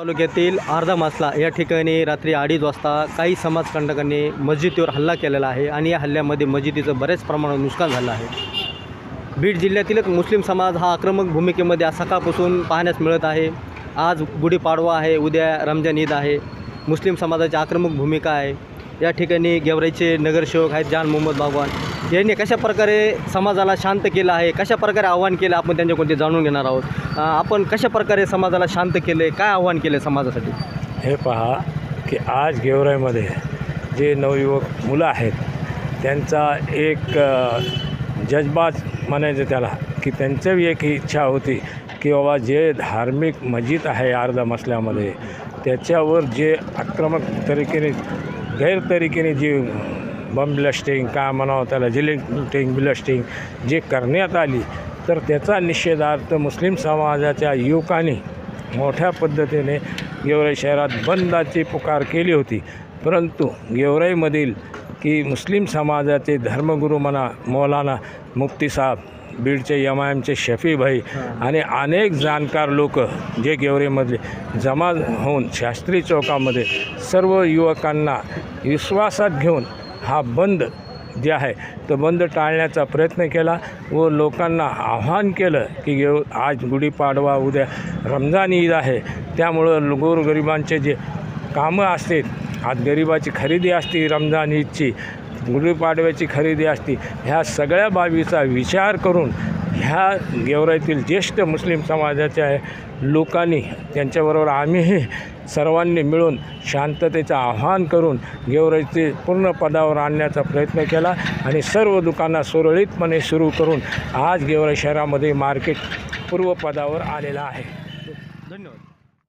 तालुक्यातील अर्धा मासला या ठिकाणी रात्री अडीच वाजता काही समाजकंटकांनी मस्जिदीवर हल्ला केलेला आहे आणि या हल्ल्यामध्ये मस्जिदीचं बऱ्याच प्रमाणात नुकसान झालं आहे. बीड जिल्ह्यातीलच मुस्लिम समाज हा आक्रमक भूमिकेमध्ये आज सकाळपासून पाहण्यास मिळत आहे. आज गुढीपाडवा आहे उद्या रमजान ईद आहे. मुस्लिम समाजाची आक्रमक भूमिका आहे. या ठिकाणी गेवराईचे नगरसेवक आहेत जान मोहम्मद भगवान यांनी कशा प्रकारे समाजाला शांत केलं आहे कशा प्रकारे आव्हान केलं आपण त्यांच्याकडून ते जाणून घेणार आहोत? आपण कशा प्रकारे समाजाला शांत केलं आहे काय आव्हान केलं आहे समाजासाठी? हे पहा की आज गेवराईमध्ये जे नवयुवक मुलं आहेत त्यांचा एक जज्बात म्हणायचं त्याला की त्यांचं बी एक इच्छा होती की बाबा जे धार्मिक मस्जिद आहे अर्धा मसल्यामध्ये त्याच्यावर जे आक्रमक तरीकेने गैरतरीकेने जी बम ब्लास्टिंग काय म्हणावं त्याला जिलिंटिंग ब्लास्टिंग जे करण्यात आली तर त्याचा निषेधार्थ मुस्लिम समाजाच्या युवकांनी मोठ्या पद्धतीने गेवराई शहरात बंदाची पुकार केली होती. परंतु गेवराईमधील की मुस्लिम समाजाचे धर्मगुरू म्हणा मौलाना मुफ्ती साहेब बीडचे एम आय एमचे शफीभाई आणि अनेक जाणकार लोक जे गेवरेमधले जमा होऊन शास्त्री चौकामध्ये सर्व युवकांना विश्वासात घेऊन हा बंद जे आहे तो बंद टाळण्याचा प्रयत्न केला व लोकांना आव्हान केलं की येऊ आज गुढीपाडवा उद्या रमजान ईद आहे. त्यामुळं गोरगरिबांचे जे कामं असतात आज गरिबाची खरेदी असते रमजान ईदची गुढीपाडव्याची खरेदी असते ह्या सगळ्या बाबीचा विचार करून ह्या गेवरातील ज्येष्ठ मुस्लिम समाजाच्या लोकांनी त्यांच्याबरोबर आम्हीही सर्वांनी मिळून शांततेचं आव्हान करून गेवराईचे पूर्ण पदावर आणण्याचा प्रयत्न केला आणि सर्व दुकानं सुरळीतपणे सुरू करून आज गेवराई शहरामध्ये मार्केट पूर्वपदावर आलेलं आहे. धन्यवाद.